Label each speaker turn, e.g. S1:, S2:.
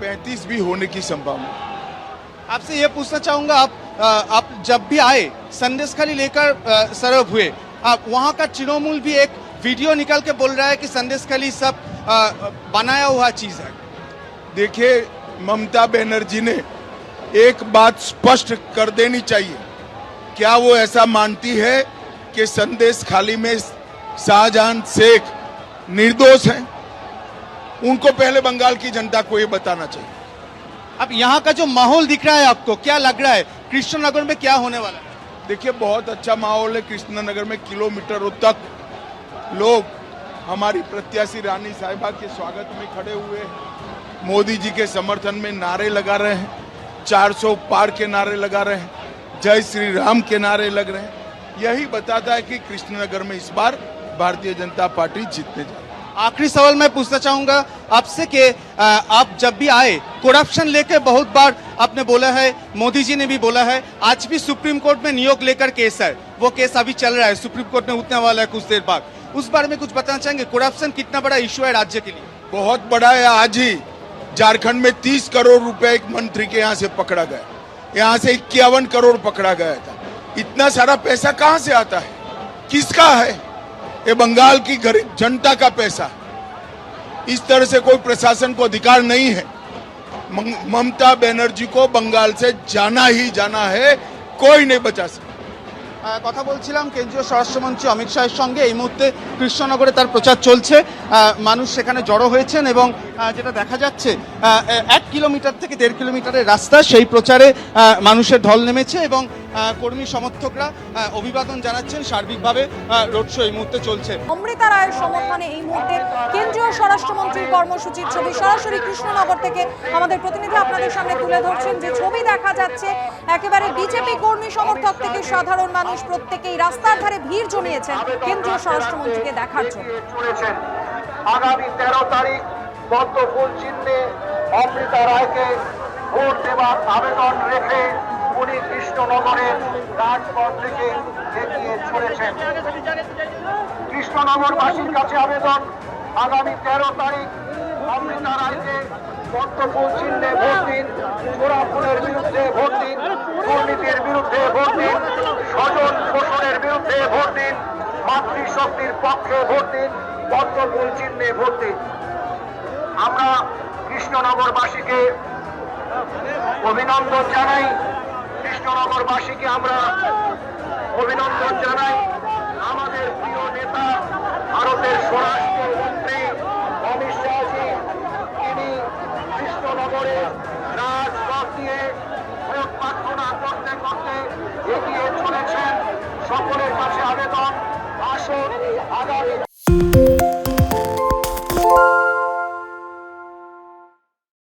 S1: पैंतीस भी होने की संभावना।
S2: आपसे ये पूछना चाहूँगा आप अ, आप जब भी आए संदेश खाली लेकर सरव हुए आप वहाँ का तृणमूल भी एक वीडियो निकाल के बोल रहा है कि संदेश खाली सब अ, बनाया हुआ चीज़ है।
S1: देखिए ममता बनर्जी ने एक बात स्पष्ट कर देनी चाहिए। क्या वो ऐसा मानती है कि संदेश खाली में शाहजहां शेख निर्दोष हैं? उनको पहले बंगाल की जनता को ये बताना चाहिए।
S2: अब यहाँ का जो माहौल दिख रहा है आपको क्या लग रहा है? कृष्णनगर में क्या होने वाला है?
S1: देखिए बहुत अच्छा माहौल है कृष्णनगर में किलोमीटरों तक लोग हमारी प्रत्याशी रानी साहिबा के स्वागत में खड़े हुए हैं। मोदी जी के समर्थन में नारे लगा रहे हैं 400 पार के नारे लगा रहे हैं जय श्री राम के नारे लग रहे हैं। यही बताता है कि कृष्णनगर में इस बार भारतीय जनता पार्टी जीतने जा रही है।
S2: आखिरी सवाल मैं पूछना चाहूँगा आपसे कि आप जब भी आए करप्शन लेके बहुत बार आपने बोला है, मोदी जी ने भी बोला है, आज भी सुप्रीम कोर्ट में नियोग लेकर केस है, वो केस अभी चल रहा है, सुप्रीम कोर्ट में उठने वाला है कुछ देर बाद। उस बारे में कुछ बताना चाहेंगे? करप्शन कितना बड़ा इशू है राज्य के लिए?
S1: बहुत बड़ा है आज ही। झारखंड में 30 करोड़ रुपए एक मंत्री के यहाँ से पकड़ा गया। यहाँ से इक्यावन करोड़ पकड़ा गया था। इतना सारा पैसा कहाँ से आता है? किसका है? ये बंगाल की गरीब जनता का पैसा। इस तरह से कोई प्रशासन को अधिकार नहीं है। ममता बनर्जी को बंगाल से जाना ही जाना है, कोई नहीं बचा सकता।
S2: কথা বলছিলাম কেন্দ্রীয় স্বরাষ্ট্রমন্ত্রী অমিত শাহের সঙ্গে। এই মুহূর্তে কৃষ্ণনগরে তার প্রচার চলছে। মানুষ সেখানে জড়ো হয়েছেন এবং যেটা দেখা যাচ্ছে এক কিলোমিটার থেকে দেড় কিলোমিটারের রাস্তা সেই প্রচারে মানুষের ঢল নেমেছে এবং কর্মী সমর্থকরা অভিবাদন জানাচ্ছেন সার্বিকভাবে রোড শো এই মুহূর্তে চলছে।
S3: অমৃতা রায়ের সমর্থনে এই মুহূর্তে স্বরাষ্ট্রমন্ত্রীর কর্মসূচির ছবি সরাসরি কৃষ্ণনগর থেকে আমাদের প্রতিনিধি আপনাদের সামনে তুলে ধরছেন যে ছবি দেখা যাচ্ছে, একেবারে বিজেপি কর্মী সমর্থক থেকে সাধারণ মানুষ প্রত্যেকেই রাস্তার ধারে ভিড় জমিয়েছেন কেন্দ্রীয় স্বরাষ্ট্রমন্ত্রীকে দেখার জন্য।
S4: আগামী তেরো তারিখ পদ্ম ফুল চিহ্নে অমৃতা রায়কে ভোট দেওয়ার আবেদন রেখে উনি কৃষ্ণনগরের রাজপথ থেকে এগিয়ে চলেছেন কৃষ্ণনগরবাসীর কাছে আবেদন আগামী তেরো তারিখ অমৃতা রায়কে পদ্ম ফুল চিহ্নে ভোট দিন চোরা ফুলের বিরুদ্ধে ভোট দিন, দুর্নীতির বিরুদ্ধে ভোট দিন, স্বজন পোষণের বিরুদ্ধে ভোট দিন, মাতৃশক্তির পক্ষে ভোট দিন পদ্মফুল চিহ্নে ভোট দিন। আমরা কৃষ্ণনগরবাসীকে অভিনন্দন জানাই, কৃষ্ণনগরবাসীকে আমরা অভিনন্দন জানাই। আমাদের প্রিয় নেতা, ভারতের স্বরাষ্ট্রমন্ত্রী